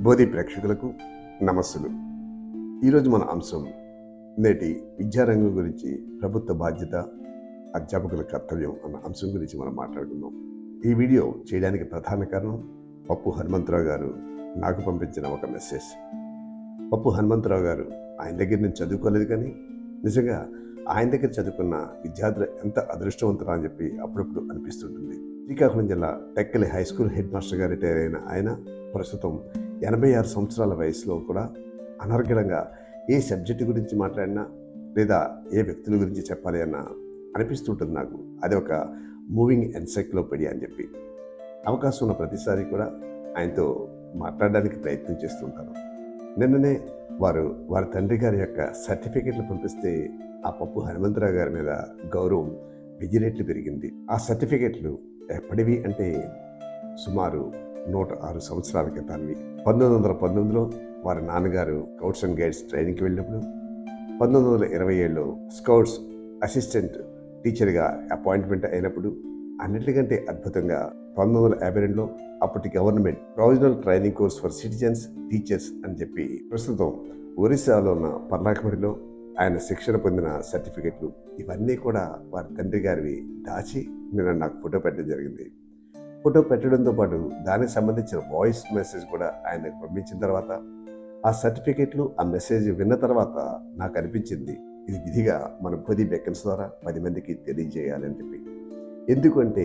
బోధి ప్రేక్షకులకు నమస్సులు. ఈరోజు మన అంశం నేటి విద్యారంగం గురించి ప్రభుత్వ బాధ్యత అధ్యాపకుల కర్తవ్యం అన్న అంశం గురించి మనం మాట్లాడుకుందాం. ఈ వీడియో చేయడానికి ప్రధాన కారణం పప్పు హనుమంతరావు గారు నాకు పంపించిన ఒక మెసేజ్. పప్పు హనుమంతరావు గారు ఆయన దగ్గర నేను చదువుకోలేదు కానీ నిజంగా ఆయన దగ్గర చదువుకున్న విద్యార్థులు ఎంత అదృష్టవంతురా అని చెప్పి అప్పుడప్పుడు అనిపిస్తుంటుంది. శ్రీకాకుళం జిల్లా టెక్కలి హై స్కూల్ హెడ్ మాస్టర్గా రిటైర్ అయిన ఆయన ప్రస్తుతం ఎనభై ఆరు సంవత్సరాల వయసులో కూడా అనర్గళంగా ఏ సబ్జెక్టు గురించి మాట్లాడినా లేదా ఏ వ్యక్తుల గురించి చెప్పాలి అన్న అనిపిస్తుంటుంది నాకు. అది ఒక మూవింగ్ ఎన్సైక్లోపీడియా అని చెప్పి. అవకాశం ఉన్న ప్రతిసారి కూడా ఆయనతో మాట్లాడడానికి ప్రయత్నం చేస్తుంటాను. నిన్ననే వారు వారి తండ్రి గారి యొక్క సర్టిఫికెట్లు పంపిస్తే ఆ పప్పు హనుమంతరావు గారి మీద గౌరవం వెయ్యి రెట్లు పెరిగింది. ఆ సర్టిఫికెట్లు ఎప్పటివి అంటే సుమారు నూట ఆరు సంవత్సరాల క్రితాన్ని. పంతొమ్మిది వందల పంతొమ్మిదిలో వారి నాన్నగారు స్కౌట్స్ అండ్ గైడ్స్ ట్రైనింగ్కి వెళ్ళినప్పుడు పంతొమ్మిది వందల ఇరవై ఏడులో స్కౌట్స్ అసిస్టెంట్ టీచర్గా అపాయింట్మెంట్ అయినప్పుడు అన్నిటికంటే అద్భుతంగా పంతొమ్మిది వందల యాభై రెండులో అప్పటి government provisional training course for citizens teachers అని చెప్పి ప్రస్తుతం ఒరిస్సాలో ఉన్న పర్లాకమడిలో ఆయన శిక్షణ పొందిన సర్టిఫికెట్లు ఇవన్నీ కూడా వారి తండ్రి గారివి దాచి నిన్న నాకు ఫోటో పెట్టడం జరిగింది. ఫోటో పెట్టడంతో పాటు దానికి సంబంధించిన వాయిస్ మెసేజ్ కూడా ఆయనకు పంపించిన తర్వాత ఆ సర్టిఫికెట్లు ఆ మెసేజ్ విన్న తర్వాత నాకు అనిపించింది ఇది విధిగా మనం పది బెకన్స్ ద్వారా పది మందికి తెలియజేయాలని చెప్పి. ఎందుకంటే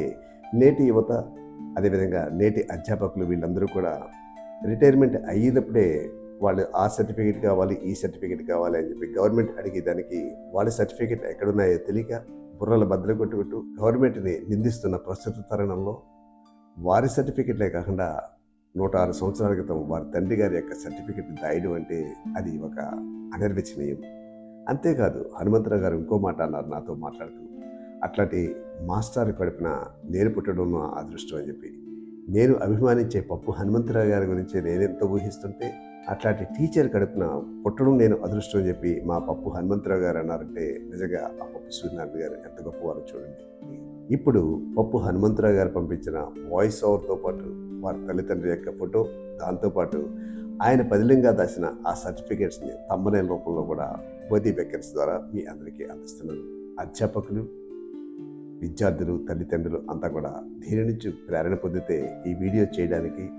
నేటి యువత అదేవిధంగా నేటి అధ్యాపకులు వీళ్ళందరూ కూడా రిటైర్మెంట్ అయ్యేటప్పుడే వాళ్ళు ఆ సర్టిఫికేట్ కావాలి ఈ సర్టిఫికేట్ కావాలి అని చెప్పి గవర్నమెంట్ అడిగేదానికి వాళ్ళ సర్టిఫికేట్ ఎక్కడున్నాయో తెలియక బుర్రల బద్దలు కొట్టుకుంటూ గవర్నమెంట్ని నిందిస్తున్న ప్రస్తుత తరుణంలో వారి సర్టిఫికెట్లే కాకుండా నూట ఆరు సంవత్సరాల క్రితం వారి తండ్రి గారి యొక్క సర్టిఫికెట్ దాయడం అంటే అది ఒక అనిర్వచనీయం. అంతేకాదు హనుమంతరావు గారు ఇంకో మాట అన్నారు నాతో మాట్లాడుతూ అట్లాంటి మాస్టర్ గడిపిన నేను పుట్టడం నా అదృష్టం అని చెప్పి. నేను అభిమానించే పప్పు హనుమంతరావు గారి గురించి నేనెంతో ఊహిస్తుంటే అట్లాంటి టీచర్ గడిపిన పుట్టడం నేను అదృష్టం అని చెప్పి మా పప్పు హనుమంతరావు గారు అన్నారంటే నిజంగా ఆ పప్పు సూర్యనారాయణ గారు ఎంత గొప్పవారో చూడండి. ఇప్పుడు పప్పు హనుమంతరావు గారు పంపించిన వాయిస్ ఓవర్తో పాటు వారి తల్లిదండ్రి యొక్క ఫోటో దాంతోపాటు ఆయన పదిలంగా దాచిన ఆ సర్టిఫికేట్స్ని తమ్మనేల రూపంలో కూడా బోధి బెక్కర్స్ ద్వారా మీ అందరికీ అందిస్తున్నాను. అధ్యాపకులు విద్యార్థులు తల్లిదండ్రులు అంతా కూడా దీని నుంచి ప్రేరణ పొందితే ఈ వీడియో చేయడానికి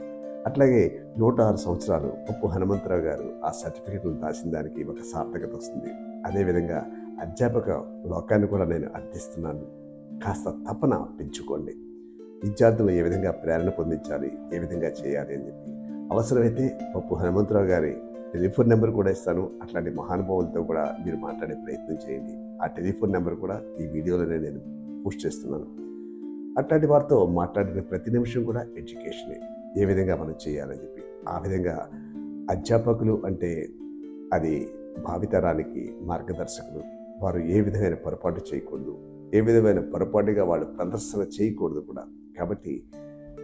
అట్లాగే నూట ఆరు సంవత్సరాలు పప్పు హనుమంతరావు గారు ఆ సర్టిఫికెట్లు దాచిన దానికి ఒక సార్థకత వస్తుంది. అదేవిధంగా అధ్యాపక లోకాన్ని కూడా నేను అర్థిస్తున్నాను. కాస్త తపన పెంచుకోండి. విద్యార్థులు ఏ విధంగా ప్రేరణ పొందించాలి ఏ విధంగా చేయాలి అని చెప్పి. అవసరమైతే పప్పు హనుమంతరావు గారి టెలిఫోన్ నెంబర్ కూడా ఇస్తాను. అట్లాంటి మహానుభావులతో కూడా మీరు మాట్లాడే ప్రయత్నం చేయండి. ఆ టెలిఫోన్ నెంబర్ కూడా ఈ వీడియోలోనే నేను పోస్ట్ చేస్తున్నాను. అట్లాంటి వారితో మాట్లాడిన ప్రతి నిమిషం కూడా ఎడ్యుకేషనే. ఏ విధంగా మనం చేయాలని చెప్పి. ఆ విధంగా అధ్యాపకులు అంటే అది భావితరానికి మార్గదర్శకులు. వారు ఏ విధమైన పొరపాటు చేయకూడదు. ఏ విధమైన పొరపాటుగా వాళ్ళు ప్రదర్శన చేయకూడదు కూడా. కాబట్టి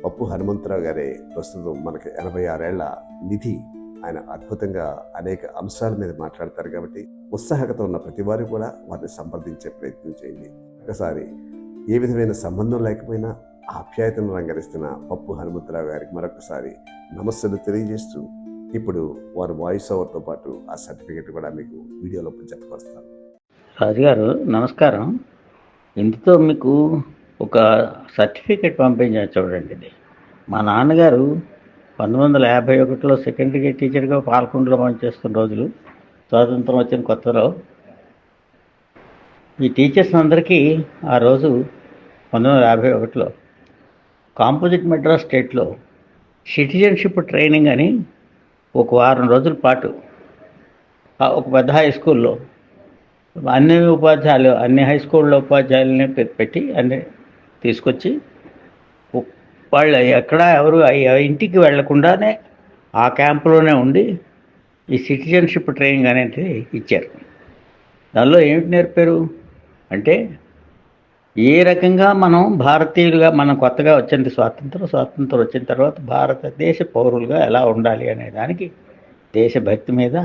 పప్పు హనుమంతరావు గారే ప్రస్తుతం మనకి ఎనభై ఆరేళ్ళ నిధి. ఆయన అద్భుతంగా అనేక అంశాల మీద మాట్లాడతారు కాబట్టి ఉత్సాహకత ఉన్న ప్రతి వారు కూడా వారిని సంప్రదించే ప్రయత్నం చేయండి. ఒకసారి ఏ విధమైన సంబంధం లేకపోయినా ఆప్యాయతను రంగరిస్తున్న పప్పు హనుమంతరావు గారికి మరొకసారి నమస్సులు తెలియజేస్తూ ఇప్పుడు వారు వాయిస్ ఓవర్తో పాటు ఆ సర్టిఫికెట్ కూడా మీకు వీడియోలో జతపరుస్తాను రాజుగారు నమస్కారం. ఇందుతో మీకు ఒక సర్టిఫికేట్ పంపించాను చూడండి ఇది. మా నాన్నగారు పంతొమ్మిది వందల యాభై ఒకటిలో సెకండరీ టీచర్గా పాల్కొండలో పనిచేస్తున్న రోజులు స్వాతంత్రం వచ్చిన కొత్తలో. ఈ టీచర్స్ అందరికీ ఆ రోజు పంతొమ్మిది వందల యాభై ఒకటిలో కాంపోజిట్ మెడ్రాస్ స్టేట్లో సిటిజన్షిప్ ట్రైనింగ్ అని ఒక వారం రోజుల పాటు ఒక పెద్ద హై స్కూల్లో అన్ని ఉపాధ్యాయులు అన్ని హై స్కూల్లో ఉపాధ్యాయులని పెట్టి అన్ని తీసుకొచ్చి వాళ్ళు ఎక్కడ ఎవరు ఇంటికి వెళ్ళకుండానే ఆ క్యాంపులోనే ఉండి ఈ సిటిజన్షిప్ ట్రైనింగ్ అనేది ఇచ్చారు. దానిలో ఏమిటి నేర్పారు? అంటే ఏ రకంగా మనం భారతీయులుగా మనం కొత్తగా వచ్చింది స్వాతంత్రం స్వాతంత్రం వచ్చిన తర్వాత భారతదేశ పౌరులుగా ఎలా ఉండాలి అనే దానికి దేశభక్తి మీద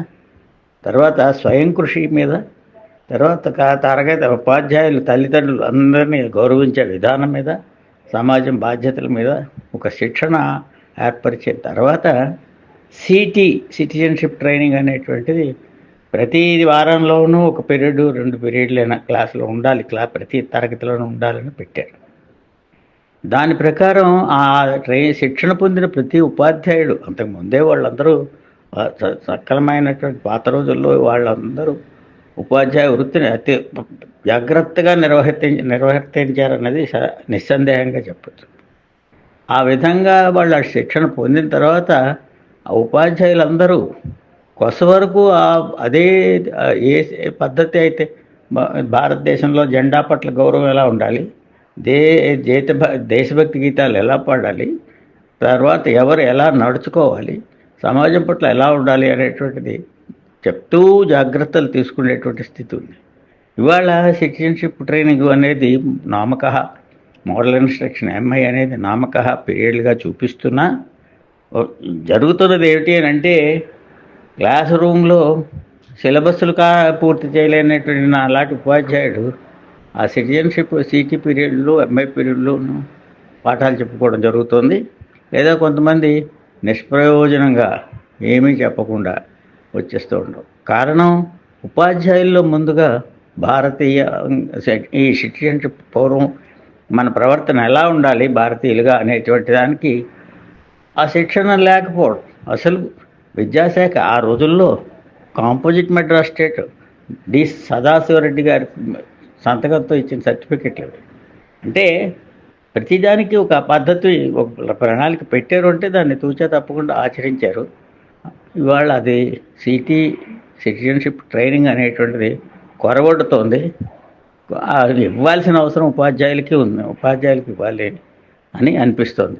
తర్వాత స్వయం కృషి మీద తర్వాత తరగతి ఉపాధ్యాయులు తల్లిదండ్రులు అందరినీ గౌరవించే విధానం మీద సమాజం బాధ్యతల మీద ఒక శిక్షణ ఏర్పరిచిన తర్వాత సిటీ సిటిజన్షిప్ ట్రైనింగ్ అనేటువంటిది ప్రతి వారంలోనూ ఒక పీరియడ్ రెండు పీరియడ్లైన క్లాసులో ఉండాలి క్లా ప్రతి తరగతిలోనూ ఉండాలని పెట్టారు. దాని ప్రకారం ఆ ట్రై శిక్షణ పొందిన ప్రతి ఉపాధ్యాయుడు అంతకు ముందే వాళ్ళందరూ స- సకలమైనటువంటి పాత రోజుల్లో వాళ్ళందరూ ఉపాధ్యాయ వృత్తిని అతి జాగ్రత్తగా నిర్వహించ నిర్వర్తించారన్నది స- నిస్సందేహంగా చెప్పచ్చు. ఆ విధంగా వాళ్ళ శిక్షణ పొందిన తర్వాత ఆ ఉపాధ్యాయులందరూ కొస వరకు ఆ అదే ఏ పద్ధతి అయితే భారతదేశంలో జెండా పట్ల గౌరవం ఎలా ఉండాలి దే దేశ దేశభక్తి గీతాలు ఎలా పాడాలి తర్వాత ఎవరు ఎలా నడుచుకోవాలి సమాజం పట్ల ఎలా ఉండాలి అనేటువంటిది చెప్తూ జాగ్రత్తలు తీసుకునేటువంటి స్థితి ఉంది. ఇవాళ సిటిజన్షిప్ ట్రైనింగ్ అనేది నామక మోడల్ ఇన్స్ట్రక్షన్ ఎంఐ అనేది నామక పీరియడ్గా చూపిస్తున్నా. జరుగుతున్నది ఏమిటి అని అంటే క్లాస్ రూమ్లో సిలబస్లు కా పూర్తి చేయలేనటువంటి నా అలాంటి ఉపాధ్యాయుడు ఆ సిటిజన్షిప్ సిటీ పీరియడ్లో ఎంఐ పీరియడ్లోను పాఠాలు చెప్పుకోవడం జరుగుతుంది. లేదా కొంతమంది నిష్ప్రయోజనంగా ఏమీ చెప్పకుండా వచ్చేస్తూ ఉండవు. కారణం ఉపాధ్యాయుల్లో ముందుగా భారతీయ ఈ సిటిజన్షిప్ పూర్వం మన ప్రవర్తన ఎలా ఉండాలి భారతీయులుగా అనేటువంటి దానికి ఆ శిక్షణ లేకపోవడం. అసలు విద్యాశాఖ ఆ రోజుల్లో composite Madras state D Sadasivareddy గారి సంతకంతో ఇచ్చిన సర్టిఫికెట్లు అంటే ప్రతిదానికి ఒక పద్ధతి ఒక ప్రణాళిక పెట్టారు అంటే దాన్ని తూచా తప్పకుండా ఆచరించారు. ఇవాళ అది సిటీ సిటిజన్షిప్ ట్రైనింగ్ అనేటువంటిది కొరగొడుతోంది. అది ఇవ్వాల్సిన అవసరం ఉపాధ్యాయులకి ఉంది ఉపాధ్యాయులకి ఇవ్వాలి అని అనిపిస్తోంది.